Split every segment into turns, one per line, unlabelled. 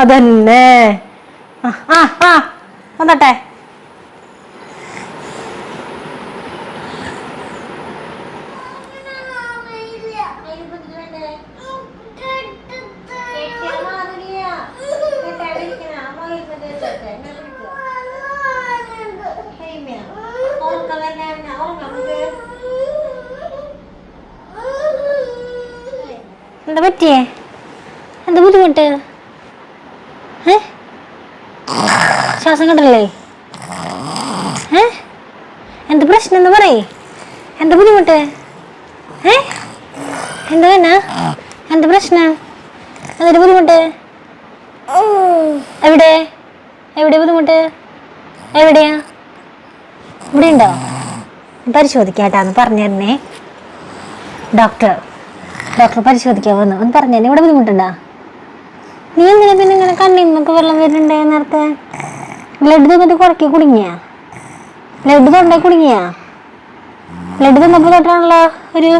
അതന്നെ. ആ ആ വന്നട്ടെ. എന്താ പറ്റിയേ? എന്താ ബുദ്ധിമുട്ട്? ശ്വാസം കിട്ടല്ലേ ഏ? എന്ത് പ്രശ്നം എന്ന് പറയേ. എന്ത് ബുദ്ധിമുട്ട്? ഏ? എന്താ വേണ എന്ത് പ്രശ്നം? എന്തൊരു ബുദ്ധിമുട്ട്? എവിടെ? എവിടെ ബുദ്ധിമുട്ട്? എവിടെയാ? ഇവിടെ ഉണ്ടോ പരിശോധിക്കാട്ടാന്ന് പറഞ്ഞു തരണേ ഡോക്ടർ ഡോക്ടർ പരിശോധിക്കാൻ വന്നു ഒന്ന് പറഞ്ഞു ഇവിടെ ബുദ്ധിമുട്ടുണ്ടോ? നീ എന്തിനാ പിന്നെ ഇങ്ങനെ കണ്ണിന്നൊക്കെ വെള്ളം വരുന്നുണ്ടേ നേരത്തെ? ലഡു തന്നിട്ട് കുറക്കി കുടുങ്ങിയ? ലഡു തൊണ്ടേ കുടുങ്ങിയ? ലഡു തന്നപ്പോൾ തൊട്ടാണല്ലോ ഒരു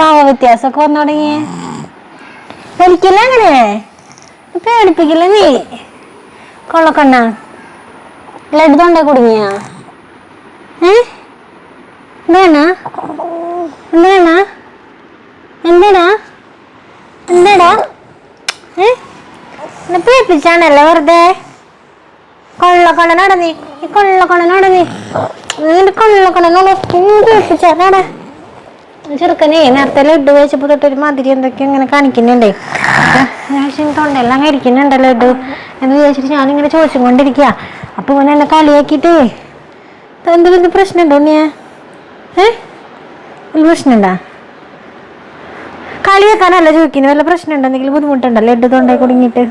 ഭാവ വ്യത്യാസമൊക്കെ വന്നു തുടങ്ങിയേ. ഒരിക്കലും അങ്ങനെ. പേടിപ്പിക്കില്ല നീ. കൊള്ളക്കണ്ണ ലഡു തൊണ്ടേ കുടുങ്ങിയ. ഏ? എന്താണ എന്താണ എന്താടാ എന്താടാ ഏ എന്നെ പേടിപ്പിച്ചാണല്ലോ വെറുതെ? കൊള്ളക്കൊള്ളനോടെ നടന്നി ഈ കൊള്ളക്കൊള്ളനോടെ നടന്നി. നിന്റെ കൊള്ളക്കൊള്ളനോടെ പേടിപ്പിച്ചാടാ ചെറുക്കനെ നേരത്തെ ലഡു വെച്ചപ്പോൾ തൊട്ടൊരു മാതിരി എന്തൊക്കെയോ ഇങ്ങനെ കാണിക്കുന്നുണ്ടേ. ഞാൻ തൊണ്ടെല്ലാം കഴിക്കുന്നുണ്ട് ലഡു എന്ന് വിചാരിച്ചിട്ട് ഞാനിങ്ങനെ ചോദിച്ചും കൊണ്ടിരിക്കുക അപ്പൊ ഇവനെ എന്നെ കളിയാക്കിയിട്ടേ എന്തെങ്കിലും പ്രശ്നമുണ്ടോ ഉണ്ണിയെ? ഏ? വല്ല പ്രശ്നമുണ്ടോ? കളിയാക്കാനല്ല ചോദിക്കുന്നു വല്ല പ്രശ്നമുണ്ടോ? എന്തെങ്കിലും ബുദ്ധിമുട്ടുണ്ടോ ലഡു തൊണ്ടായി കുടുങ്ങിയിട്ട്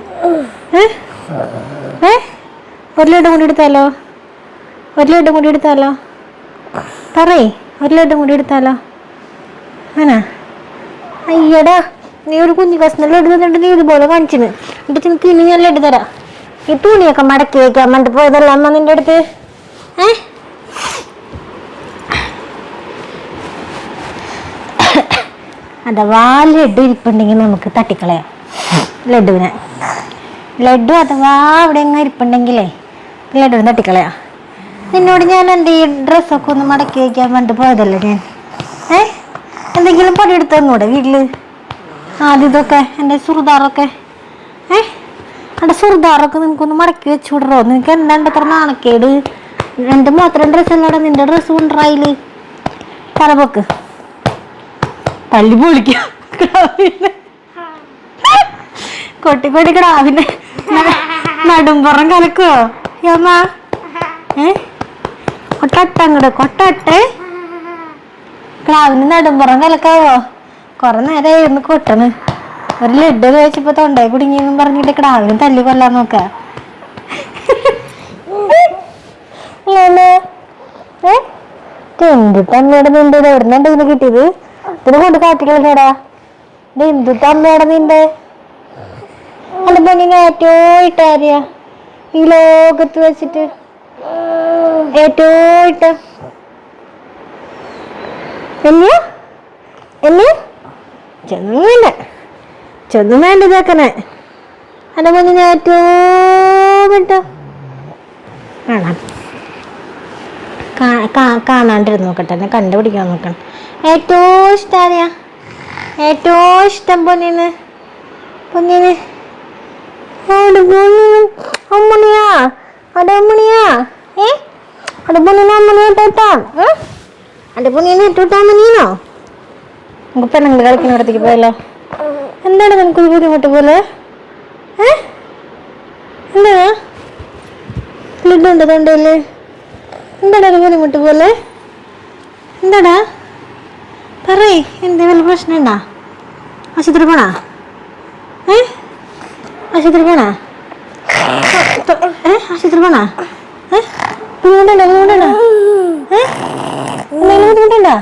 ഏ? ഒരു ലഡ്ഡു കൂടി എടുത്താലോ? ഒരു ലഡ്ഡു കൂടി എടുത്താലോ? പറയേ ഒരു ലഡ്ഡു കൂടി എടുത്താലോ? ആനാ അയ്യടാ നീ ഒരു കുഞ്ഞു കഷ്ണം ലഡു തന്നിട്ട് നീ ഇതുപോലെ കാണിച്ചിന്. എന്നിട്ട് നിനക്ക് ഇനി ഞാൻ ലഡു തരാം. ഈ തുണിയൊക്കെ മടക്കി വയ്ക്കാൻ വേണ്ടി പോയതല്ല അമ്മ അടുത്ത്? ഏ? അഥവാ ലഡു ഇരിപ്പുണ്ടെങ്കിൽ നമുക്ക് തട്ടിക്കളയാം. ലഡുവിനെ. ലഡു അഥവാ അവിടെ എങ്ങനെ ഇരിപ്പുണ്ടെങ്കിലേ ലഡുവിനെ തട്ടിക്കളയാം. നിന്നോട് ഞാൻ എന്റെ ഈ ഡ്രസ്സൊക്കെ ഒന്ന് മടക്കി വയ്ക്കാൻ വേണ്ടി പോയതല്ലേ ഞാൻ? ഏ? എന്തെങ്കിലും പൊടി എടുത്ത് തന്നൂടെ വീട്ടിൽ? ആദ്യം ഇതൊക്കെ എന്റെ സുറുദാറൊക്കെ ഏ? എന്റെ സുറുദാറൊക്കെ നിനക്കൊന്ന് മടക്കി വെച്ചുവിടറോ? നിനക്ക് എന്താണ്ട് അത്ര നാണക്കേട്? എന്റെ മാത്രം ഡ്രസ്സല്ലാടെ നിന്റെ ഡ്രസ്സ് കൊണ്ടുറായിൽ തലപൊക്ക്. തല്ലി പൊളിക്കാം. കൊട്ടിക്കൊടി നടുമ്പുറം കലക്കോ? യമ്മ. ഏ? കൊട്ടട്ട അങ്ങോട്ട് കൊട്ടട്ടെ. ക്രാവിന് നടുമ്പുറം കലക്കാവോ? കുറെ നേരമായിരുന്നു കൊട്ടണ്. ഒരു ലഡ്ഡു കഴിച്ചപ്പോ തൊണ്ടയെ കുടുങ്ങിയെന്നും പറഞ്ഞിട്ട് കിടാവിനും തല്ലി കൊല്ലാൻ നോക്ക. എന്തിട്ട് അമ്മയുടെ നിന്റെ നിന്നുണ്ട് ഇതിന് കിട്ടിയത്? ഇതിനെ കൊണ്ട് കാട്ടിക്കളഞ്ഞടാ ഇത് അമ്മയുടെ നിന്റെ? അതിപ്പോ പെണ്ണിനെ ഏറ്റവും ഇട്ടാരിയ ഈ ലോകത്ത് വെച്ചിട്ട് ഏറ്റവും ഇട്ട കാണാണ്ടിരുന്ന് നോക്കട്ടെ എന്നെ കണ്ടുപിടിക്കാൻ നോക്കണം. ഏറ്റവും ഇഷ്ടം അറിയാ ഏറ്റവും ഇഷ്ടം പൊന്നിന്. പൊന്നിന്. അമ്മണിയാ അവിടെ അമ്മണിയാ ഏ? അവിടെ പൊന്നിന് അമ്മണി ഇട്ടോട്ടാ അവിടെ പൊന്നിന് ഇട്ടോട്ടാ അമ്മനീനോ നമുക്ക് പെണ്ണുങ്ങൾ കളിക്കുന്നിടത്തേക്ക് പോയല്ലോ? എന്താണ് നിനക്ക് ബുദ്ധിമുട്ട് പോലെ? ഏ? എന്താ ലഡുണ്ട് തൊണ്ടല്ലേ എന്താടാ ഒരു ബുദ്ധിമുട്ട് പോലെ? എന്താടാ? പറയ് എന്തെങ്കിലും പ്രശ്നമുണ്ടാ ആശുപത്രി പോണാ? ഏ? ആശുപത്രി പോണാ? ഏ? ആശുപത്രി പോണാ? ഏ? ബുദ്ധിമുട്ടുണ്ടോ? ബുദ്ധിമുട്ടുണ്ടോ? ഏ? എന്തെങ്കിലും ബുദ്ധിമുട്ടുണ്ടോ?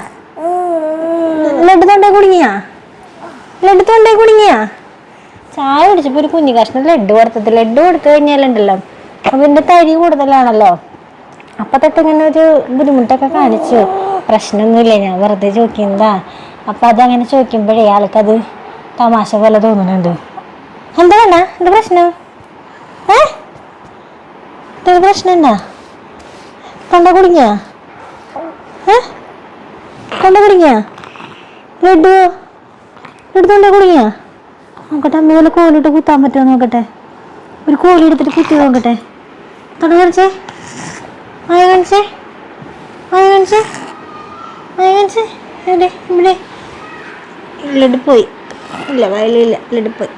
ലഡു തൊണ്ടേ കുടുങ്ങിയാ? തൊണ്ടേ കുടുങ്ങിയാ? ചായ കുടിച്ചപ്പോ ഒരു കുഞ്ഞു കഷ്ണം ലഡു കൊടുത്തത്. ലഡു കൊടുത്തു കഴിഞ്ഞാലുണ്ടല്ലോ അതിന്റെ തരി കൂടുതലാണല്ലോ. അപ്പൊ തൊട്ട് ഇങ്ങനെ ഒരു ബുദ്ധിമുട്ടൊക്കെ കാണിച്ചു. പ്രശ്നമൊന്നുമില്ല. ഞാൻ വെറുതെ ചോദിക്കുന്നതാ. അപ്പൊ അതങ്ങനെ ചോദിക്കുമ്പോഴേ ആൾക്കത് തമാശ പോലെ തോന്നുന്നുണ്ട്. എന്താ വേണ്ട? എന്താ പ്രശ്നം? എന്തെങ്കിലും പ്രശ്നം എന്താ കൊണ്ട കുടുങ്ങിയ? ഏ? കൊണ്ട കുടുങ്ങിയ? ലഡു കൊണ്ട കുടുങ്ങിയ? നോക്കട്ടെ അമ്മ കോലിട്ട് കുത്താൻ പറ്റുമോ നോക്കട്ടെ? ഒരു കോലി എടുത്തിട്ട് കുത്തി നോക്കട്ടെ. തൊണ്ട കാണിച്ചേ. മായ കാണിച്ചേ. മായ കാണിച്ചേ. എവിടെ ഇവിടെ ലഡ് പോയി. ഇല്ല വയലില്ല ലഡ് പോയി.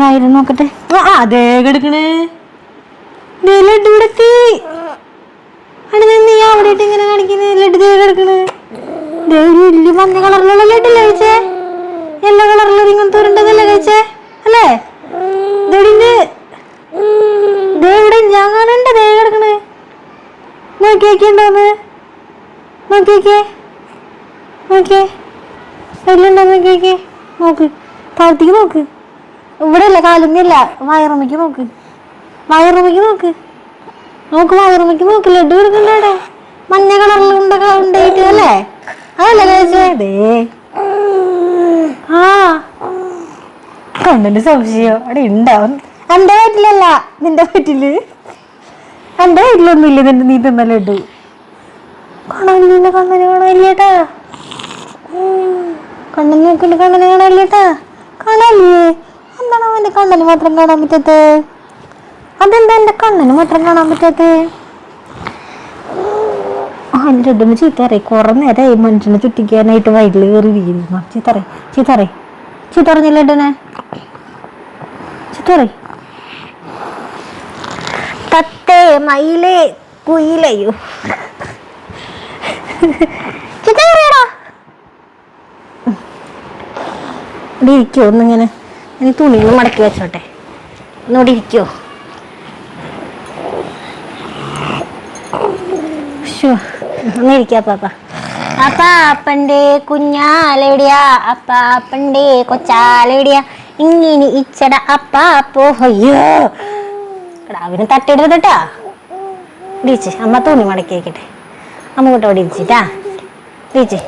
വയൽ നോക്കട്ടെ. ആ അതേ കിടക്കണേ ലഡ് ഇവിടെ ഇവിടെത്തി അവിടെ നീ അവിടെ ഇങ്ങനെ കാണിക്കുന്നത് ലഡ് ദേ കിടക്കണേ വലിയ മഞ്ഞ കളറിലുള്ള ലഡു കഴിച്ചേ? യെല്ലോ കളറിലുള്ള ഇങ്ങനത്തെ ഉരുണ്ടതല്ലേ കഴിച്ചേ? അല്ലേ? ദേ ഇവിടെ ഞാൻ കാണണ്ട? ദേ കിടക്കണ് നോക്കി നോക്കിയുണ്ടോന്ന് നോക്കി നോക്കിയേ. നോക്ക്. താഴത്തേക്ക് നോക്ക്. ഇവിടെ അല്ല കാലൊന്നുമില്ല നോക്ക്. വയറുമ്മയ്ക്ക് നോക്ക്. നോക്ക് വയറുമ്മയ്ക്ക് നോക്ക്. ലഡു എടുക്കണ്ടേ മഞ്ഞ കളറിൽ ഉണ്ടൊക്കെ ഉണ്ടായിട്ട് അല്ലേ? അതല്ലേ ആ. കണ്ണിന്റെ സംശയം. അവിടെ ഉണ്ടാവും എന്റെ വീട്ടിലല്ല നിന്റെ വീട്ടിൽ എന്റെ വീട്ടിലൊന്നുമില്ല നിന്റെ നീ തിന്ന ലഡു? കാണാനില്ല കണ്ണന് കാണാനില്ലേട്ടാ കണ്ണൻ നോക്കിണ്ട് കണ്ണന് കാണാനില്ലേട്ടാ കാണാനില്ലേ? എന്താണ് അവന്റെ കണ്ണന് മാത്രം കാണാൻ പറ്റാത്തത്? അതെന്താ എന്റെ കണ്ണന് മാത്രം കാണാൻ പറ്റാത്തത്? ആ എന്റെ ഇടുമ്പോ ചീത്തറേ കുറെ നേരമായി മനുഷ്യനെ ചുറ്റിക്കാനായിട്ട് വയറ്റിൽ കയറി ഇരിക്കുന്നു ചീത്തറേ ചീത്തറേ ഇടനെ ചീത്തറേ തത്തേ മയിലേ കുയിലയോ ചീത്ത ഇവിടെ ഇരിക്കുമോ ഒന്നിങ്ങനെ ഇനി തുണികൾ മടക്കി വെച്ചോട്ടെ. ഒന്നുകൂടി ഇരിക്കാം. പാപ്പ. അപ്പാപ്പന്റെ കുഞ്ഞാലെവിടെയാ? അപ്പാപ്പന്റെ കൊച്ചാലെവിടെയാ? ഇങ്ങനെ ഇച്ചട അപ്പാപ്പോ അയ്യോ. അവന് തട്ടിടരുത് കേട്ടാ. ഇടിച്ച് അമ്മ തുണി മടക്കി വെക്കട്ടെ. അമ്മ കൂട്ടം അവിടെ ഇരിച്ചിട്ടാ ഇടിച്ച്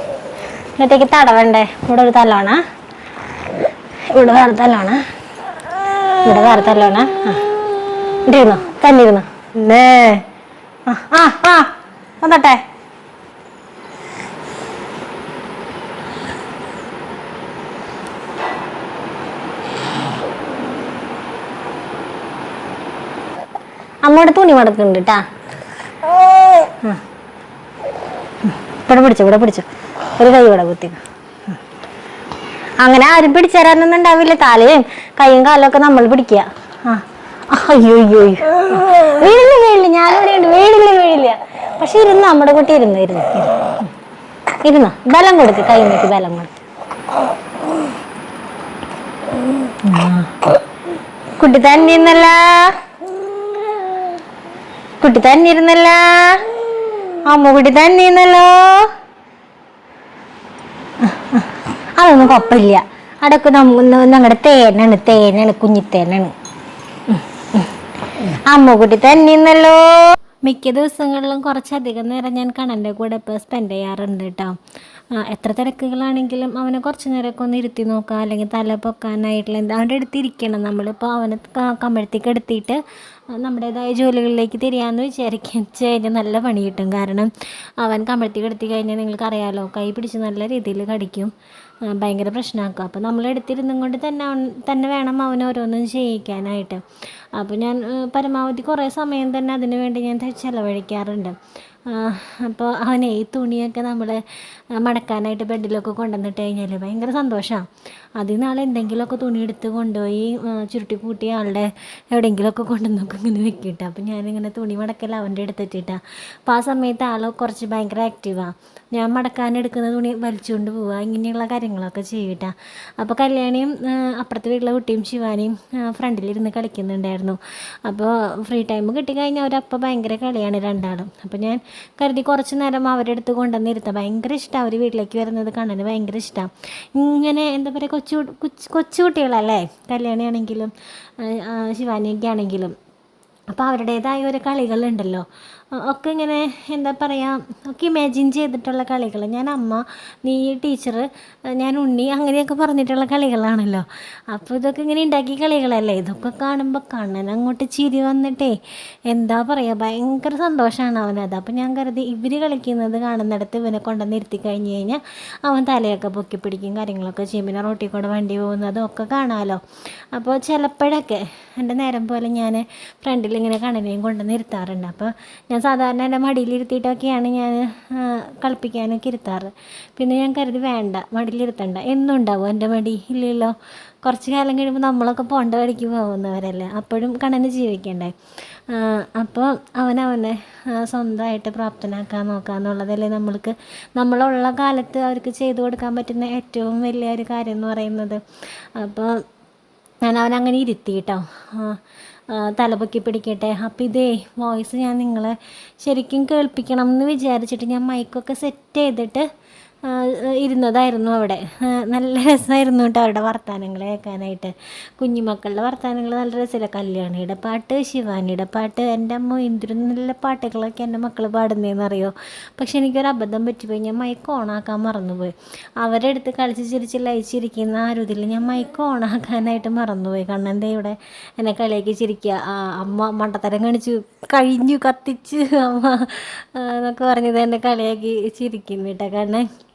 ഇന്നത്തേക്ക് തടവണ്ടേ? ഇവിടെ ഒരു തലോണ. ഇവിടെ വേറെ തലോണ. ഇവിടെ വേറെ തലോണ. ആ. ഇവിടെ ഇരുന്നോ. നേ ആ ആ ആ. വന്നട്ടെ. അമ്മയുടെ തുണി മടക്കുന്നുണ്ട് കേട്ടാ ഇവിടെ പിടിച്ചു ഇവിടെ പിടിച്ചു. ഒരു കൈ ഇവിടെ കുത്തി. അങ്ങനെ ആരും പിടിച്ചേരാനൊന്നും ഉണ്ടാവില്ല തലയും കൈയും കാലും ഒക്കെ നമ്മൾ പിടിക്കുക. ആ. അയ്യോ അയ്യോ വീടില്ല വീടില്ല. ഞാനിവിടെ ഉണ്ട്. വീടില്ല വീടില്ല. പക്ഷെ ഇരുന്ന്? നമ്മുടെ കുട്ടി ഇരുന്നു? ഇരുന്നു ഇരുന്നു. ബലം കൊടുക്ക്. കൈമേക്ക് ബലം കൊടുക്ക്. കുട്ടി തന്നെ ഇരുന്നല്ല കുട്ടി തന്നെ ഇരുന്നല്ല അമ്മ മുകുടി തന്നെയെന്നല്ലോ അതൊന്നും കുഴപ്പമില്ല. അടക്ക് ഞങ്ങളുടെ തേനാണ് തേനാണ് കുഞ്ഞിത്തേനാണ്. അമ്മക്കുട്ടി തന്നെയെന്നല്ലോ മിക്ക ദിവസങ്ങളിലും കുറച്ചധികം നേരം ഞാൻ കണ്ണന്റെ കൂടെ ഇപ്പോൾ സ്പെൻഡ് ചെയ്യാറുണ്ട് കേട്ടോ ആ, എത്ര തിരക്കുകളാണെങ്കിലും അവനെ കുറച്ച് നേരമൊക്കെ ഒന്ന് ഇരുത്തി നോക്കുക അല്ലെങ്കിൽ തല പൊക്കാനായിട്ടുള്ള എന്താ അവന്റെ അടുത്ത് ഇരിക്കണം നമ്മളിപ്പോൾ അവനെ കമ്പഴത്തേക്ക് എടുത്തിട്ട് നമ്മുടേതായ ജോലികളിലേക്ക് തിരിയാന്ന് വിചാരിച്ച് കഴിഞ്ഞാൽ നല്ല പണി കിട്ടും. കാരണം അവൻ കമ്പഴത്തേക്ക് എടുത്തി കഴിഞ്ഞാൽ നിങ്ങൾക്ക് അറിയാലോ കൈ പിടിച്ച് നല്ല രീതിയിൽ കടിക്കും. ഭയങ്കര പ്രശ്നമാക്കും അപ്പോൾ നമ്മൾ എടുത്തിരുന്നും കൊണ്ട് തന്നെ തന്നെ വേണം അവൻ ഓരോന്നും ചെയ്യിക്കാനായിട്ട്. അപ്പോൾ ഞാൻ പരമാവധി കുറേ സമയം തന്നെ അതിന് വേണ്ടി ഞാൻ ചെലവഴിക്കാറുണ്ട്. അപ്പോൾ അവനെ ഈ തുണിയൊക്കെ നമ്മൾ മടക്കാനായിട്ട് ബെഡിലൊക്കെ കൊണ്ടുവന്നിട്ട് കഴിഞ്ഞാൽ ഭയങ്കര സന്തോഷമാണ് അതിൽ നിന്ന് ആളെ എന്തെങ്കിലുമൊക്കെ തുണി എടുത്ത് കൊണ്ടുപോയി ചുരുട്ടി കൂട്ടി ആളുടെ എവിടെയെങ്കിലുമൊക്കെ കൊണ്ടുവന്നൊക്കെ ഇങ്ങനെ വെക്കിട്ട അപ്പം ഞാനിങ്ങനെ തുണി മടക്കൽ അവന്റെ അടുത്തിട്ടിട്ടാണ് അപ്പോൾ ആ സമയത്ത് ആൾ കുറച്ച് ഭയങ്കര ആക്റ്റീവാണ് ഞാൻ മടക്കാനെടുക്കുന്ന തുണി വലിച്ചുകൊണ്ട് പോവുക ഇങ്ങനെയുള്ള കാര്യങ്ങളൊക്കെ ചെയ്യട്ട. അപ്പോൾ കല്യാണിയും അപ്പുറത്ത് വീട്ടിലെ കുട്ടിയും ശിവാനിയും ഫ്രണ്ടിലിരുന്ന് കളിക്കുന്നുണ്ടായിരുന്നു. അപ്പോൾ ഫ്രീ ടൈം കിട്ടിക്കഴിഞ്ഞാൽ അവരപ്പോൾ ഭയങ്കര കളിയാണ് രണ്ടാളും. അപ്പോൾ ഞാൻ കരുതി കുറച്ച് നേരം അവരെടുത്ത് കൊണ്ടുവന്നിരുത്താം ഭയങ്കര ഇഷ്ടമാണ് അവർ വീട്ടിലേക്ക് വരുന്നത് കാണാൻ ഭയങ്കര ഇഷ്ടമാണ് ഇങ്ങനെ എന്താ പറയുക കൊച്ചു കൊച്ചു കൊച്ചുകുട്ടികളല്ലേ? കല്യാണിയാണെങ്കിലും ശിവാനിയൊക്കെ ആണെങ്കിലും അപ്പോൾ അവരുടേതായ ഒരു കളികളുണ്ടല്ലോ. ഒക്കെ ഇങ്ങനെ എന്താ പറയുക ഒക്കെ ഇമാജിൻ ചെയ്തിട്ടുള്ള കളികൾ ഞാൻ അമ്മ നീ ടീച്ചർ ഞാൻ ഉണ്ണി അങ്ങനെയൊക്കെ പറഞ്ഞിട്ടുള്ള കളികളാണല്ലോ. അപ്പോൾ ഇതൊക്കെ ഇങ്ങനെ ഉണ്ടാക്കിയ കളികളല്ലേ? ഇതൊക്കെ കാണുമ്പോൾ കണ്ണൻ അങ്ങോട്ട് ചിരി വന്നിട്ടേ എന്താ പറയുക ഭയങ്കര സന്തോഷമാണ് അവനത്. അപ്പോൾ ഞാൻ കരുതി ഇവർ കളിക്കുന്നത് കാണുന്നിടത്ത് ഇവനെ കൊണ്ടുവന്ന് ഇരുത്തി കഴിഞ്ഞ് കഴിഞ്ഞാൽ അവൻ തലയൊക്കെ പൊക്കി പിടിക്കും കാര്യങ്ങളൊക്കെ ചെയ്യും. പിന്നെ റോട്ടിൽ കൂടെ വണ്ടി പോകുന്നതും ഒക്കെ കാണാമല്ലോ അപ്പോൾ ചിലപ്പോഴൊക്കെ എന്റെ നേരം പോലെ ഞാൻ ഫ്രണ്ടിൽ ഇങ്ങനെ കണ്ണനെയും കൊണ്ടുവന്ന് ഇരുത്താറുണ്ട്. അപ്പോൾ ഞാൻ സാധാരണ എന്റെ മടിയിലിരുത്തിയിട്ടൊക്കെയാണ് ഞാൻ കളിപ്പിക്കാനൊക്കെ ഇരുത്താറ്. പിന്നെ ഞാൻ കരുതി വേണ്ട മടിയിലിരുത്തണ്ട. എന്നും ഉണ്ടാവും എന്റെ മടി ഇല്ലല്ലോ. കുറച്ച് കാലം കഴിയുമ്പോൾ നമ്മളൊക്കെ പോണ്ട വഴിക്ക് പോകുന്നവരല്ലേ. അപ്പോഴും കണ്ണന് ജീവിക്കണ്ടേ. അപ്പോൾ അവനവനെ സ്വന്തമായിട്ട് പ്രാപ്തനാക്കാൻ നോക്കുക എന്നുള്ളതല്ലേ നമ്മൾക്ക് നമ്മളുള്ള കാലത്ത് അവർക്ക് ചെയ്തു കൊടുക്കാൻ പറ്റുന്ന ഏറ്റവും വലിയ ഒരു കാര്യം എന്ന് പറയുന്നത്. അപ്പോൾ ഞാൻ അവനങ്ങനെ ഇരുത്തി കേട്ടോ തല പൊക്കി പിടിക്കട്ടെ. അപ്പോൾ ഇതേ വോയിസ് ഞാൻ നിങ്ങളെ ശരിക്കും കേൾപ്പിക്കണം എന്ന് വിചാരിച്ചിട്ട് ഞാൻ മൈക്കൊക്കെ സെറ്റ് ചെയ്തിട്ട് ഇരുന്നതായിരുന്നു അവിടെ. നല്ല രസമായിരുന്നു കേട്ടോ അവരുടെ വർത്തമാനങ്ങൾ കേൾക്കാനായിട്ട്. കുഞ്ഞുമക്കളുടെ വർത്തമാനങ്ങൾ നല്ല രസമില്ല കല്യാണിയുടെ പാട്ട് ശിവാനിയുടെ പാട്ട് എന്റെ അമ്മ എന്തൊരു നല്ല പാട്ടുകളൊക്കെ എന്റെ മക്കൾ പാടുന്നതെന്ന് അറിയോ? പക്ഷെ എനിക്കൊരു അബദ്ധം പറ്റിപ്പോയി. ഞാൻ മൈക്ക് ഓണാക്കാൻ മറന്നുപോയി. അവരുടെ അടുത്ത് കളിച്ച് ചിരിച്ച് ലയിച്ചിരിക്കുന്ന ആ ഒരു ഇതിൽ ഞാൻ മൈക്ക് ഓണാക്കാനായിട്ട് മറന്നുപോയി. കണ്ണന്റെ ഇവിടെ എന്നെ കളിയാക്കി ചിരിക്കുക. ആ അമ്മ മണ്ടത്തരം കാണിച്ചു. കഴിഞ്ഞു കത്തിച്ച് അമ്മ എന്നൊക്കെ പറഞ്ഞത് എന്നെ കളിയാക്കി ചിരിക്കുന്നു കേട്ടോ കാരണം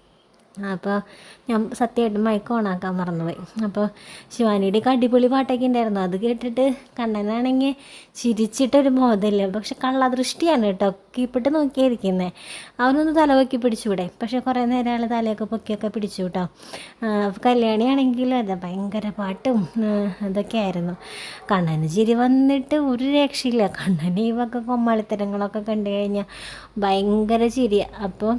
അപ്പോൾ ഞാൻ സത്യമായിട്ടും മയക്കം ഓണാക്കാൻ മറന്നുപോയി. അപ്പോൾ ശിവാനിയുടെ ഒക്കെ അടിപൊളി പാട്ടൊക്കെ ഉണ്ടായിരുന്നു. അത് കേട്ടിട്ട് കണ്ണനാണെങ്കിൽ ചിരിച്ചിട്ടൊരു ബോധമില്ല പക്ഷെ കള്ളദൃഷ്ടിയാണ് കേട്ടോ. കീപ്പിട്ട് നോക്കിയിരിക്കുന്നത് അവനൊന്ന് തലപൊക്കി പിടിച്ചുവിടെ പക്ഷെ കുറേ നേരം ആൾ തലയൊക്കെ പൊക്കിയൊക്കെ പിടിച്ചു കേട്ടോ. കല്യാണിയാണെങ്കിലും അതെ ഭയങ്കര പാട്ടും ഇതൊക്കെ ആയിരുന്നു. കണ്ണന് ചിരി വന്നിട്ട് ഒരു രക്ഷയില്ല. കണ്ണന് ഈ കൊമ്മാളിത്തരങ്ങളൊക്കെ കണ്ടു കഴിഞ്ഞാൽ ഭയങ്കര ചിരിയാണ് അപ്പോൾ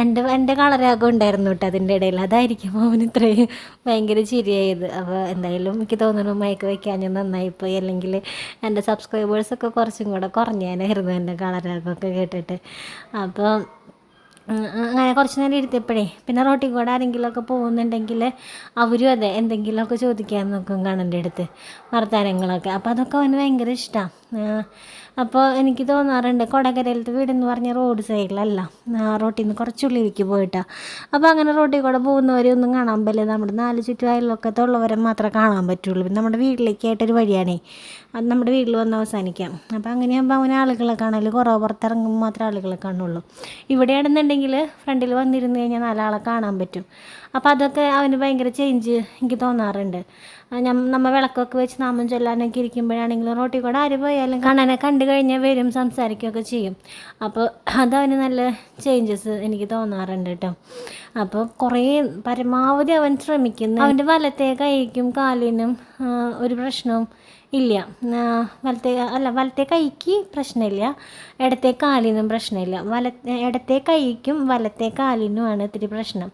എന്റെ എന്റെ കളറാകം ഉണ്ടായിരുന്നു കേട്ടോ അതിന്റെ ഇടയിൽ. അതായിരിക്കും അവന് ഇത്രയും ഭയങ്കര ചിരിയായത്. അപ്പോൾ എന്തായാലും എനിക്ക് തോന്നുന്നു മയക്ക് വയ്ക്കാൻ നന്നായിപ്പോയി. അല്ലെങ്കിൽ എന്റെ സബ്സ്ക്രൈബേഴ്സൊക്കെ കുറച്ചും കൂടെ കുറഞ്ഞേനായിരുന്നു എന്റെ കളറാകമൊക്കെ കേട്ടിട്ട്. അപ്പോൾ അങ്ങനെ കുറച്ച് നേരം ഇരുത്തിയപ്പോഴേ പിന്നെ റോട്ടിൽ കൂടെ ആരെങ്കിലുമൊക്കെ പോകുന്നുണ്ടെങ്കിൽ അവരും അതെ എന്തെങ്കിലുമൊക്കെ ചോദിക്കാൻ നോക്കും കണ്ണന്റെ അടുത്ത് വർത്തമാനങ്ങളൊക്കെ അപ്പോൾ അതൊക്കെ അവന് ഭയങ്കര ഇഷ്ടമാണ് അപ്പോൾ എനിക്ക് തോന്നാറുണ്ട് കൊടകരയിലത്തെ വീടെന്ന് പറഞ്ഞ റോഡ് സൈഡിലല്ല. റോട്ടിൽ നിന്ന് കുറച്ചുള്ളിലേക്ക് പോയിട്ടാണ് അപ്പോൾ അങ്ങനെ റോട്ടിൽ കൂടെ പോകുന്നവരെയൊന്നും കാണാൻ പറ്റില്ല. നമ്മുടെ നാല് ചുറ്റും ഉള്ളവരെ മാത്രമേ കാണാൻ പറ്റുള്ളൂ. പിന്നെ നമ്മുടെ വീട്ടിലേക്കായിട്ടൊരു വഴിയാണേ. അത് നമ്മുടെ വീട്ടിൽ വന്ന് അവസാനിക്കാം. അപ്പോൾ അങ്ങനെയാകുമ്പോൾ അവനെ ആളുകളെ കാണൽ കുറവ് പുറത്തിറങ്ങുമ്പോൾ മാത്രമേ ആളുകളെ കാണുള്ളൂ. ഇവിടെയാണെന്നുണ്ടെങ്കിൽ ഫ്രണ്ടിൽ വന്നിരുന്ന് കഴിഞ്ഞാൽ നാലാളെ കാണാൻ പറ്റും. അപ്പോൾ അതൊക്കെ അവന് ഭയങ്കര ചേഞ്ച് എനിക്ക് തോന്നാറുണ്ട്. നമ്മൾ നമ്മ വിളക്കൊക്കെ വെച്ച് നാമം ചൊല്ലാനൊക്കെ ഇരിക്കുമ്പോഴാണെങ്കിലും റോട്ടിൽ കൂടെ ആര് പോയാലും കണ്ണനെ കണ്ടു കഴിഞ്ഞാൽ വരും സംസാരിക്കുകയൊക്കെ ചെയ്യും. അപ്പോൾ അതവന് നല്ല ചേഞ്ചസ് എനിക്ക് തോന്നാറുണ്ട് കേട്ടോ. അപ്പോൾ കുറേ പരമാവധി അവൻ ശ്രമിക്കുന്നു. അവന്റെ വലത്തെ കൈക്കും കാലിനും ഒരു പ്രശ്നവും ഇല്ല. വലത്തെ അല്ല വലത്തെ കൈക്ക് പ്രശ്നമില്ല. ഇടത്തെ കാലിനും പ്രശ്നമില്ല. വല ഇടത്തെ കൈക്കും വലത്തെ കാലിനുമാണ് ഇത്തിരി പ്രശ്നം.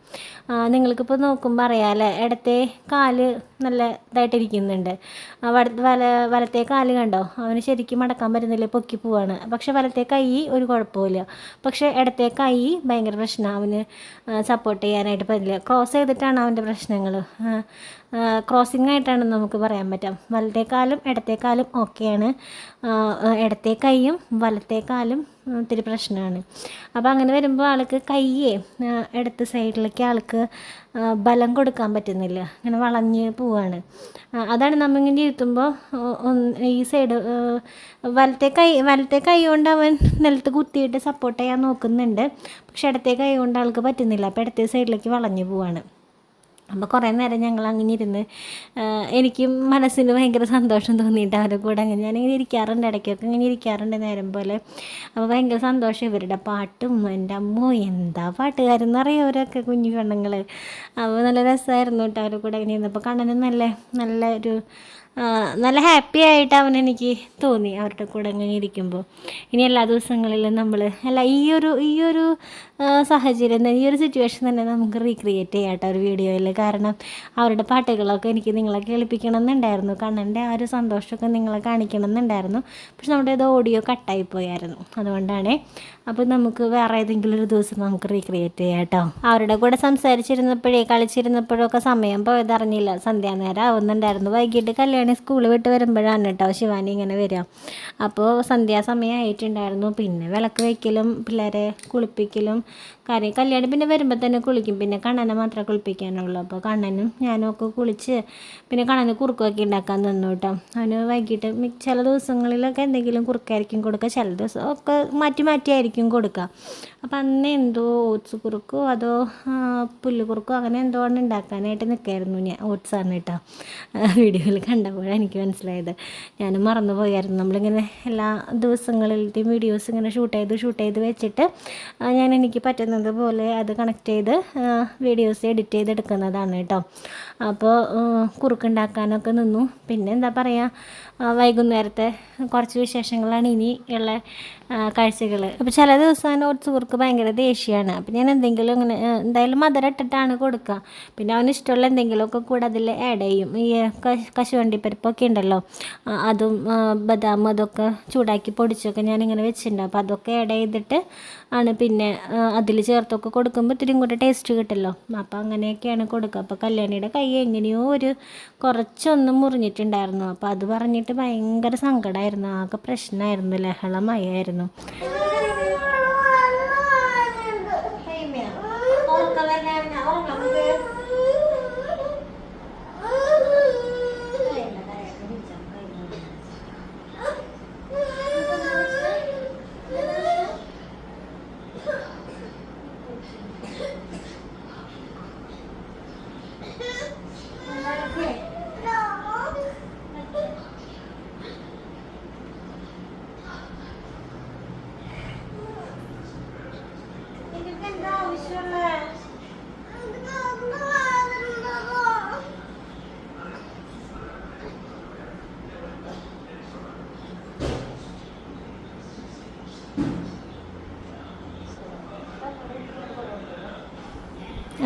നിങ്ങൾക്കിപ്പോൾ നോക്കുമ്പോൾ അറിയാമല്ലേ ഇടത്തെ കാൽ നല്ല ഇതായിട്ടിരിക്കുന്നുണ്ട്. വല വലത്തെ കാൽ കണ്ടോ? അവന് ശരിക്കും മടക്കാൻ പറ്റുന്നില്ല പൊക്കി പോവാണ്. പക്ഷെ വലത്തെ കൈ ഒരു കുഴപ്പമില്ല പക്ഷെ ഇടത്തെ കൈ ഭയങ്കര പ്രശ്നമാണ് അവന് സപ്പോർട്ട് ചെയ്യാനായിട്ട് പറ്റില്ല. ക്രോസ് ചെയ്തിട്ടാണ് അവന്റെ പ്രശ്നങ്ങൾ. ക്രോസിംഗ് ആയിട്ടാണ് നമുക്ക് പറയാൻ പറ്റാം. വലത്തെ കാലും ഇടത്തെ കാലും ഓക്കെയാണ് ഇടത്തെ കൈയും വലത്തെ കാലും ഉം, ഇത്തിരി പ്രശ്നമാണ്. അപ്പോൾ അങ്ങനെ വരുമ്പോൾ ആൾക്ക് കയ്യേ ഇടത്ത് സൈഡിലേക്ക് ആൾക്ക് ബലം കൊടുക്കാൻ പറ്റുന്നില്ല. ഇങ്ങനെ വളഞ്ഞ് പോവാണ്. അതാണ് നമ്മിങ്ങനെ ഇരുത്തുമ്പോൾ ഈ സൈഡ് വലത്തെ കൈ വലത്തെ കൈ കൊണ്ട് അവൻ നിലത്ത് കുത്തിയിട്ട് സപ്പോർട്ട് ചെയ്യാൻ നോക്കുന്നുണ്ട്. പക്ഷെ ഇടത്തെ കൈ കൊണ്ട് ആൾക്ക് പറ്റുന്നില്ല. അപ്പോൾ ഇടത്തെ സൈഡിലേക്ക് വളഞ്ഞു പോവാണ്. അപ്പോൾ കുറേ നേരം ഞങ്ങൾ അങ്ങനെ ഇരുന്ന് എനിക്കും മനസ്സിന് ഭയങ്കര സന്തോഷം തോന്നിയിട്ട് അവരുടെ കൂടെ അങ്ങനെ ഞാനിങ്ങനെ ഇരിക്കാറുണ്ട് ഇടയ്ക്കൊക്കെ ഇങ്ങനെ ഇരിക്കാറുണ്ട് നേരം പോലെ. അപ്പോൾ ഭയങ്കര സന്തോഷം ഇവരുടെ പാട്ടും എന്റെ അമ്മോ എന്താ പാട്ടുകാരെന്ന് അറിയാം അവരൊക്കെ കുഞ്ഞു പെണ്ണുങ്ങൾ അപ്പോൾ നല്ല രസമായിരുന്നു കേട്ടോ അവരുടെ കൂടെ അങ്ങനെ ഇരുന്നപ്പോൾ കണ്ണനും നല്ല നല്ല ഒരു നല്ല ഹാപ്പി ആയിട്ട് അവൻ എനിക്ക് തോന്നി അവരുടെ കൂടെ അങ്ങനെ ഇരിക്കുമ്പോൾ ഇനി എല്ലാ ദിവസങ്ങളിലും നമ്മൾ അല്ല ഈ ഒരു ഈ ഒരു സാഹചര്യം തന്നെ ഈ ഒരു സിറ്റുവേഷൻ തന്നെ നമുക്ക് റീക്രിയേറ്റ് ചെയ്യാം കേട്ടോ ഒരു വീഡിയോയിൽ കാരണം അവരുടെ പാട്ടുകളൊക്കെ എനിക്ക് നിങ്ങളെ കേൾപ്പിക്കണം എന്നുണ്ടായിരുന്നു കണ്ണന്റെ ആ ഒരു സന്തോഷമൊക്കെ നിങ്ങളെ കാണിക്കണം എന്നുണ്ടായിരുന്നു പക്ഷെ നമ്മുടെ ഇത് ഓഡിയോ കട്ടായി പോയായിരുന്നു. അതുകൊണ്ടാണ് അപ്പോൾ നമുക്ക് വേറെ ഏതെങ്കിലും ഒരു ദിവസം നമുക്ക് റീക്രിയേറ്റ് ചെയ്യാം കേട്ടോ. അവരുടെ കൂടെ സംസാരിച്ചിരുന്നപ്പോഴേ കളിച്ചിരുന്നപ്പോഴൊക്കെ സമയം പോയതറിഞ്ഞില്ല. സന്ധ്യാനേരം ആവുന്നുണ്ടായിരുന്നു. വൈകിട്ട് കല്യാണി സ്കൂൾ വിട്ട് വരുമ്പോഴാണ് കേട്ടോ ശിവാനി ഇങ്ങനെ വരിക. അപ്പോൾ സന്ധ്യാസമയം ആയിട്ടുണ്ടായിരുന്നു പിന്നെ വിളക്ക് വയ്ക്കലും പിള്ളേരെ കുളിപ്പിക്കലും കാര്യം കല്യാണി പിന്നെ വരുമ്പോൾ തന്നെ കുളിക്കും. പിന്നെ കണ്ണനെ മാത്രമേ കുളിപ്പിക്കാനുള്ളൂ. അപ്പോൾ കണ്ണനും ഞാനും ഒക്കെ കുളിച്ച് പിന്നെ കണ്ണന് കുറുക്കൊക്കെ ഉണ്ടാക്കാൻ നിന്നു കേട്ടോ. അവന് വൈകിട്ട് ചില ദിവസങ്ങളിലൊക്കെ എന്തെങ്കിലും കുറുക്കായിരിക്കും കൊടുക്കുക. ചില ദിവസം ഒക്കെ മാറ്റി മാറ്റിയായിരിക്കും കൊടുക്കുക. അപ്പം അന്ന് എന്തോ ഓട്സ് കുറുക്കോ അതോ പുല്ല് കുറുക്കോ അങ്ങനെ എന്തോ ആണ് ഉണ്ടാക്കാനായിട്ട് നിൽക്കായിരുന്നു ഞാൻ ഓട്സ് ആണ് കേട്ടോ. വീഡിയോയിൽ കണ്ടപ്പോഴാണ് എനിക്ക് മനസ്സിലായത്. ഞാനും മറന്നു പോയായിരുന്നു. നമ്മളിങ്ങനെ എല്ലാ ദിവസങ്ങളിലത്തെയും വീഡിയോസ് ഇങ്ങനെ ഷൂട്ട് ചെയ്ത് ഷൂട്ട് ചെയ്ത് വെച്ചിട്ട് ഞാൻ എനിക്ക് പറ്റുന്നത് പോലെ അത് കണക്ട് ചെയ്ത് വീഡിയോസ് എഡിറ്റ് ചെയ്ത് ചെയ്തെടുക്കുന്നതാണ് കേട്ടോ. അപ്പോൾ കുറുക്കുണ്ടാക്കാനൊക്കെ നിന്നു. പിന്നെ എന്താ പറയുക വൈകുന്നേരത്തെ കുറച്ച് വിശേഷങ്ങളാണ് ഇനി ഉള്ള കാഴ്ചകൾ അപ്പോൾ ചില ദിവസം ഓട്സ് കുറുക്ക് ഭയങ്കര ദേഷ്യമാണ് അപ്പോൾ ഞാൻ എന്തെങ്കിലും ഇങ്ങനെ എന്തായാലും മധുരം ഇട്ടിട്ടാണ് കൊടുക്കുക പിന്നെ അവന് ഇഷ്ടമുള്ള എന്തെങ്കിലുമൊക്കെ കൂടെ അതിൽ ആഡ് ചെയ്യും. ഈ കശുവണ്ടിപ്പരിപ്പൊക്കെ ഉണ്ടല്ലോ. അതും ബദാം അതൊക്കെ ചൂടാക്കി പൊടിച്ചൊക്കെ ഞാനിങ്ങനെ വെച്ചിട്ടുണ്ട്. അപ്പോൾ അതൊക്കെ ആഡ് ചെയ്തിട്ട് ആണ്. പിന്നെ അതിൽ ചേർത്തൊക്കെ കൊടുക്കുമ്പോൾ ഇത്തിരി കൂടെ ടേസ്റ്റ് കിട്ടല്ലോ. അപ്പോൾ അങ്ങനെയൊക്കെയാണ് കൊടുക്കുക. അപ്പോൾ കല്യാണിയുടെ കൈ എങ്ങനെയോ ഒരു കുറച്ചൊന്നും മുറിഞ്ഞിട്ടുണ്ടായിരുന്നു. അപ്പോൾ അത് പറഞ്ഞിട്ട് ഭയങ്കര സങ്കടമായിരുന്നു ആകെ പ്രശ്നമായിരുന്നു. ലഹളമയായിരുന്നു.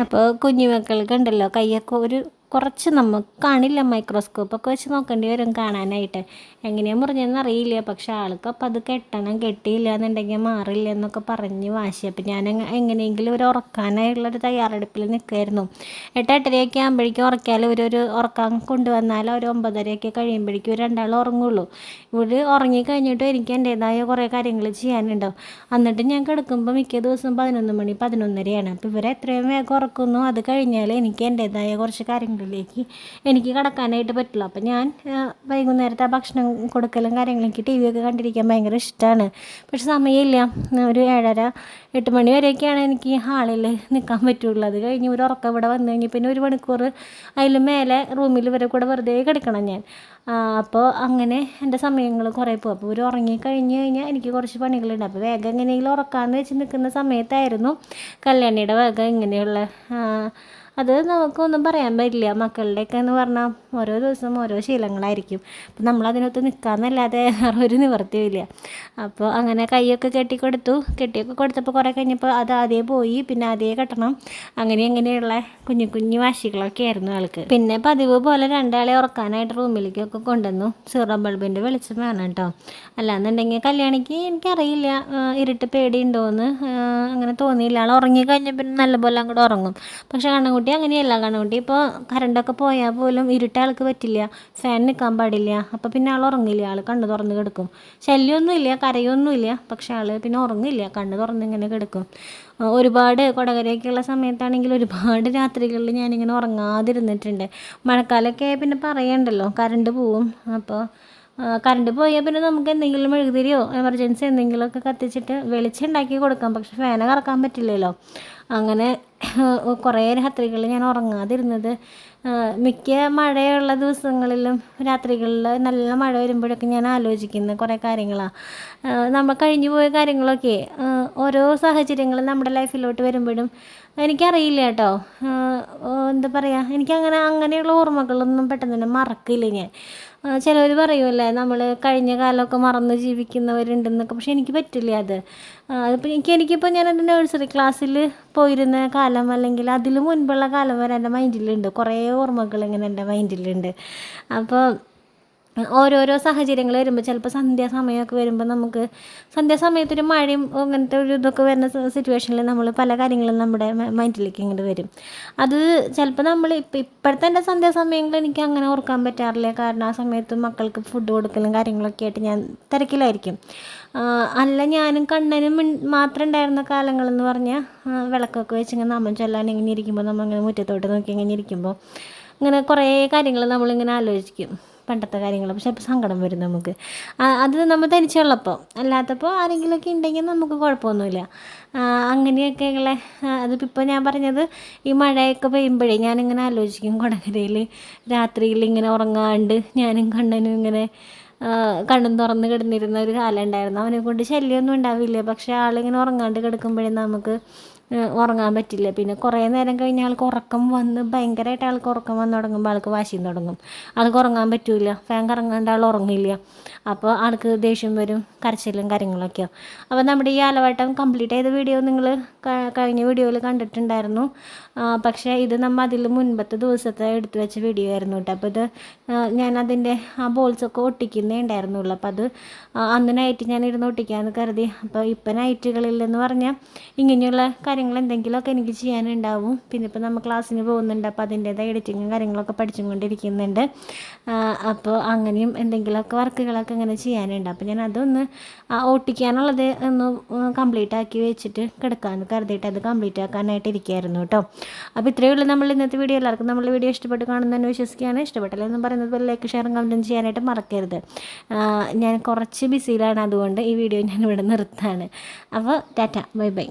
അപ്പോൾ കുഞ്ഞുമക്കൾക്ക് ഉണ്ടല്ലോ കയ്യൊക്കെ ഒരു കുറച്ച് നമുക്ക് കാണില്ല മൈക്രോസ്കോപ്പൊക്കെ വെച്ച് നോക്കേണ്ടി വരും കാണാനായിട്ട്. എങ്ങനെയാണ് മുറിഞ്ഞതെന്ന് അറിയില്ല. പക്ഷേ ആൾക്ക് അപ്പം അത് കെട്ടണം കെട്ടിയില്ല എന്നുണ്ടെങ്കിൽ മാറില്ല എന്നൊക്കെ പറഞ്ഞ് വാശി. അപ്പം ഞാൻ എങ്ങനെയെങ്കിലും ഒരു ഉറക്കാനായുള്ളൊരു തയ്യാറെടുപ്പിൽ നിൽക്കുമായിരുന്നു എട്ട് എട്ടരയൊക്കെ ആകുമ്പോഴേക്കും ഉറക്കിയാൽ ഒരു ഒരു ഉറക്കാൻ കൊണ്ടുവന്നാൽ ഒരു ഒമ്പതരയൊക്കെ കഴിയുമ്പോഴേക്കും രണ്ടാൾ ഉറങ്ങുള്ളൂ. ഇവിടെ ഉറങ്ങി കഴിഞ്ഞിട്ട് എനിക്ക് എന്റേതായ കുറേ കാര്യങ്ങൾ ചെയ്യാനുണ്ടാവും എന്നിട്ട് ഞാൻ കിടക്കുമ്പോൾ മിക്ക ദിവസം പതിനൊന്ന് മണി പതിനൊന്നരയാണ്. അപ്പോൾ ഇവരെ എത്രയും വേഗം ഉറക്കുന്നു. അത് കഴിഞ്ഞാൽ എനിക്ക് എന്റേതായ കുറച്ച് കാര്യങ്ങളിലേക്ക് എനിക്ക് കടക്കാനായിട്ട് പറ്റുള്ളൂ അപ്പം ഞാൻ വൈകുന്നേരത്തെ ഭക്ഷണം കൊടുക്കലും കാര്യങ്ങളും ടി വി ഒക്കെ കണ്ടിരിക്കാൻ ഭയങ്കര ഇഷ്ടമാണ് പക്ഷെ സമയമില്ല. ഒരു ഏഴര എട്ട് മണി വരെയൊക്കെയാണ് എനിക്ക് ഹാളിൽ നിൽക്കാൻ പറ്റുള്ളൂ. അത് കഴിഞ്ഞ് ഒരു ഉറക്കം ഇവിടെ വന്നു കഴിഞ്ഞ് പിന്നെ ഒരു മണിക്കൂർ അതിൽ മേലെ റൂമിൽ ഇവരെ കൂടെ വെറുതെ കിടക്കണം ഞാൻ. അപ്പോൾ അങ്ങനെ എന്റെ സമയങ്ങൾ കുറേ പോകും അപ്പോൾ ഒരു ഉറങ്ങി കഴിഞ്ഞ് കഴിഞ്ഞാൽ എനിക്ക് കുറച്ച് പണികളുണ്ട്. അപ്പോൾ വേഗം എങ്ങനെയെങ്കിലും ഉറക്കാമെന്ന് വെച്ച് നിൽക്കുന്ന സമയത്തായിരുന്നു കല്യാണിയുടെ വേഗം ഇങ്ങനെയുള്ള അത് നമുക്കൊന്നും പറയാൻ പറ്റില്ല. മക്കളുടെയൊക്കെ എന്ന് പറഞ്ഞാൽ ഓരോ ദിവസം ഓരോ ശീലങ്ങളായിരിക്കും. അപ്പം നമ്മളതിനൊത്ത് നിൽക്കാമെന്നല്ലാതെ വേറെ ഒരു നിവർത്തിയില്ല അപ്പോൾ അങ്ങനെ കൈയൊക്കെ കെട്ടിക്കൊടുത്തു. കെട്ടിയൊക്കെ കൊടുത്തപ്പോൾ കുറേ കഴിഞ്ഞപ്പോൾ അത് ആദ്യം പോയി. പിന്നെ ആദ്യം കെട്ടണം. അങ്ങനെ അങ്ങനെയുള്ള കുഞ്ഞു കുഞ്ഞു വാശികളൊക്കെ ആയിരുന്നു ആൾക്ക്. പിന്നെ പതിവ് പോലെ രണ്ടാളെ ഉറക്കാനായിട്ട് റൂമിലേക്കൊക്കെ കൊണ്ടുവന്നു. സീറോ ബൾബിന്റെ വെളിച്ചം വേണം കേട്ടോ അല്ലാന്നുണ്ടെങ്കിൽ കല്യാണിക്ക് എനിക്കറിയില്ല ഇരുട്ട് പേടിയുണ്ടോയെന്ന് അങ്ങനെ തോന്നിയില്ല. ആൾ ഉറങ്ങി കഴിഞ്ഞാൽ പിന്നെ നല്ലപോലെ അങ്ങോട്ട് ഉറങ്ങും. പക്ഷെ കണ്ണൻകുട്ടി അങ്ങനെയല്ല കണ്ണുകുട്ടി. ഇപ്പോൾ കറണ്ടൊക്കെ പോയാൽ പോലും ഇരുട്ട് ആൾക്ക് പറ്റില്ല. ഫാൻ നിൽക്കാൻ പാടില്ല. അപ്പോൾ പിന്നെ ആൾ ഉറങ്ങില്ല. ആൾ കണ്ണ് തുറന്ന് കിടക്കും. ശല്യമൊന്നുമില്ല കരയൊന്നുമില്ല പക്ഷെ ആൾ പിന്നെ ഉറങ്ങില്ല. കണ്ണ് തുറന്ന് ഇങ്ങനെ കിടക്കും. ഒരുപാട് കൊടകരയൊക്കെയുള്ള സമയത്താണെങ്കിൽ ഒരുപാട് രാത്രികളിൽ ഞാനിങ്ങനെ ഉറങ്ങാതിരുന്നിട്ടുണ്ട്. മഴക്കാലമൊക്കെ പിന്നെ പറയണ്ടല്ലോ. കറണ്ട് പോവും. അപ്പോൾ കറണ്ട് പോയാൽ പിന്നെ നമുക്ക് എന്തെങ്കിലും മെഴുകുതിരിയോ എമർജൻസി എന്തെങ്കിലുമൊക്കെ കത്തിച്ചിട്ട് വെളിച്ചം ഉണ്ടാക്കി കൊടുക്കാം. പക്ഷെ ഫാന് കറക്കാൻ പറ്റില്ലല്ലോ. അങ്ങനെ കുറേ രാത്രികളിൽ ഞാൻ ഉറങ്ങാതിരുന്നത്. മിക്ക മഴയുള്ള ദിവസങ്ങളിലും രാത്രികളിൽ നല്ല മഴ വരുമ്പോഴൊക്കെ ഞാൻ ആലോചിക്കുന്ന കുറേ കാര്യങ്ങളാണ് നമ്മൾ കഴിഞ്ഞു പോയ കാര്യങ്ങളൊക്കെ ഓരോ സാഹചര്യങ്ങളും നമ്മുടെ ലൈഫിലോട്ട് വരുമ്പോഴും എനിക്കറിയില്ല കേട്ടോ. എന്താ പറയുക എനിക്കങ്ങനെ അങ്ങനെയുള്ള ഓർമ്മകളൊന്നും പെട്ടെന്ന് തന്നെ മറക്കില്ല ഞാൻ. ചിലവർ പറയുമല്ലേ നമ്മൾ കഴിഞ്ഞ കാലമൊക്കെ മറന്ന് ജീവിക്കുന്നവരുണ്ടെന്നൊക്കെ. പക്ഷെ എനിക്ക് പറ്റില്ല അത്. അതിപ്പോൾ എനിക്ക് എനിക്കിപ്പോൾ ഞാൻ എന്റെ നഴ്സറി ക്ലാസ്സിൽ പോയിരുന്ന കാലം അല്ലെങ്കിൽ അതിൽ മുൻപുള്ള കാലം വരെ എന്റെ മൈൻഡിലുണ്ട് കുറേ ഓർമ്മകൾ ഇങ്ങനെ എന്റെ മൈൻഡിലുണ്ട് അപ്പോൾ ഓരോരോ സാഹചര്യങ്ങൾ വരുമ്പോൾ ചിലപ്പോൾ സന്ധ്യാസമയമൊക്കെ വരുമ്പോൾ നമുക്ക് സന്ധ്യാസമയത്തൊരു മഴയും അങ്ങനത്തെ ഒരു ഇതൊക്കെ വരുന്ന സിറ്റുവേഷനിൽ നമ്മൾ പല കാര്യങ്ങളും നമ്മുടെ മൈൻഡിലേക്ക് ഇങ്ങോട്ട് വരും. അത് ചിലപ്പോൾ നമ്മൾ ഇപ്പം ഇപ്പോഴത്തെ എന്റെ സന്ധ്യാസമയങ്ങളിൽ എനിക്ക് അങ്ങനെ ഓർക്കാൻ പറ്റാറില്ല. കാരണം ആ സമയത്ത് മക്കൾക്ക് ഫുഡ് കൊടുക്കലും കാര്യങ്ങളൊക്കെ ആയിട്ട് ഞാൻ തിരക്കിലായിരിക്കും. അല്ല ഞാനും കണ്ണനും മാത്രം ഉണ്ടായിരുന്ന കാലങ്ങളെന്ന് പറഞ്ഞാൽ വിളക്കൊക്കെ വെച്ച് ഇങ്ങനെ നമ്മൾ ചൊല്ലാൻ ഇങ്ങനെ ഇരിക്കുമ്പോൾ നമ്മളിങ്ങനെ മുറ്റത്തോട്ട് നോക്കി ഇങ്ങനെ ഇരിക്കുമ്പോൾ ഇങ്ങനെ കുറേ കാര്യങ്ങൾ നമ്മളിങ്ങനെ ആലോചിക്കും. പണ്ടത്തെ കാര്യങ്ങൾ പക്ഷെ അപ്പോൾ സങ്കടം വരും നമുക്ക്. അത് നമ്മൾ തനിച്ചുള്ളപ്പോൾ അല്ലാത്തപ്പോൾ ആരെങ്കിലുമൊക്കെ ഉണ്ടെങ്കിൽ നമുക്ക് കുഴപ്പമൊന്നുമില്ല. അങ്ങനെയൊക്കെ അങ്ങനെയൊക്കെയുള്ള അതിപ്പോൾ ഇപ്പോൾ ഞാൻ പറഞ്ഞത് ഈ മഴയൊക്കെ പെയ്യുമ്പോഴേ ഞാനിങ്ങനെ ആലോചിക്കും കൊടകരയിൽ രാത്രിയിൽ ഇങ്ങനെ ഉറങ്ങാണ്ട് ഞാനും കണ്ണനും ഇങ്ങനെ കണ്ണും തുറന്ന് കിടന്നിരുന്ന ഒരു കാലം ഉണ്ടായിരുന്നു. അവനെ കൊണ്ട് ശല്യമൊന്നും ഉണ്ടാവില്ല. പക്ഷേ ആളിങ്ങനെ ഉറങ്ങാണ്ട് കിടക്കുമ്പോഴേ നമുക്ക് ഉറങ്ങാൻ പറ്റില്ല. പിന്നെ കുറേ നേരം കഴിഞ്ഞ് ആൾക്ക് ഉറക്കം വന്ന് ഭയങ്കരമായിട്ട് ആൾക്ക് ഉറക്കം വന്ന് തുടങ്ങുമ്പോൾ ആൾക്ക് വാശിയും തുടങ്ങും. ആൾക്ക് ഉറങ്ങാൻ പറ്റില്ല ഫാൻ കറങ്ങാണ്ട് ആൾ ഉറങ്ങില്ല. അപ്പോൾ ആൾക്ക് ദേഷ്യം വരും കരച്ചിലും കാര്യങ്ങളൊക്കെയോ. അപ്പോൾ നമ്മുടെ ഈ ആലവട്ടം കംപ്ലീറ്റ് ചെയ്ത വീഡിയോ നിങ്ങൾ കഴിഞ്ഞ വീഡിയോയിൽ കണ്ടിട്ടുണ്ടായിരുന്നു. പക്ഷേ ഇത് നമ്മൾ അതിൽ മുൻപത്തെ ദിവസത്തെ എടുത്തു വെച്ച വീഡിയോ ആയിരുന്നു കേട്ടോ. അപ്പോൾ ഇത് ഞാൻ അതിന്റെ ആ ബോൾസൊക്കെ ഒട്ടിക്കുന്നേ ഉണ്ടായിരുന്നുള്ളൂ. അപ്പോൾ അത് അന്ന് നൈറ്റ് ഞാൻ ഇരുന്ന് ഒട്ടിക്കാമെന്ന് കരുതി. അപ്പോൾ ഇപ്പം നൈറ്റുകളിലെന്ന് പറഞ്ഞാൽ ഇങ്ങനെയുള്ള കാര്യങ്ങൾ എന്തെങ്കിലുമൊക്കെ എനിക്ക് ചെയ്യാനുണ്ടാവും. പിന്നെ ഇപ്പോൾ നമ്മൾ ക്ലാസ്സിന് പോകുന്നുണ്ട്. അപ്പോൾ അതിന്റേതായ എഡിറ്റിങ്ങും കാര്യങ്ങളൊക്കെ പഠിച്ചുകൊണ്ടിരിക്കുന്നുണ്ട്. അപ്പോൾ അങ്ങനെയും എന്തെങ്കിലുമൊക്കെ വർക്കുകളൊക്കെ ഇങ്ങനെ ചെയ്യാനുണ്ട്. അപ്പോൾ ഞാൻ അതൊന്ന് ഓട്ടിക്കാനുള്ളത് ഒന്ന് കംപ്ലീറ്റ് ആക്കി വെച്ചിട്ട് കിടക്കാമെന്ന് കരുതിയിട്ട് അത് കംപ്ലീറ്റ് ആക്കാനായിട്ട് ഇരിക്കുകയായിരുന്നു കേട്ടോ. അപ്പോൾ ഇത്രയേ ഉള്ളൂ നമ്മൾ ഇന്നത്തെ വീഡിയോ. എല്ലാവർക്കും നമ്മൾ വീഡിയോ ഇഷ്ടപ്പെട്ട് കാണുന്നതെന്ന് വിശ്വസിക്കുകയാണ്. ഇഷ്ടപ്പെട്ടില്ല എന്ന് പറയുന്നത് പോലെ ലൈക്ക് ഷെയറും കമന്റും ചെയ്യാനായിട്ട് മറക്കരുത്. ഞാൻ കുറച്ച് ബിസിയിലാണ് അതുകൊണ്ട് ഈ വീഡിയോ ഞാൻ ഇവിടെ നിർത്താണ് അപ്പോൾ ടാറ്റ ബൈ ബൈ.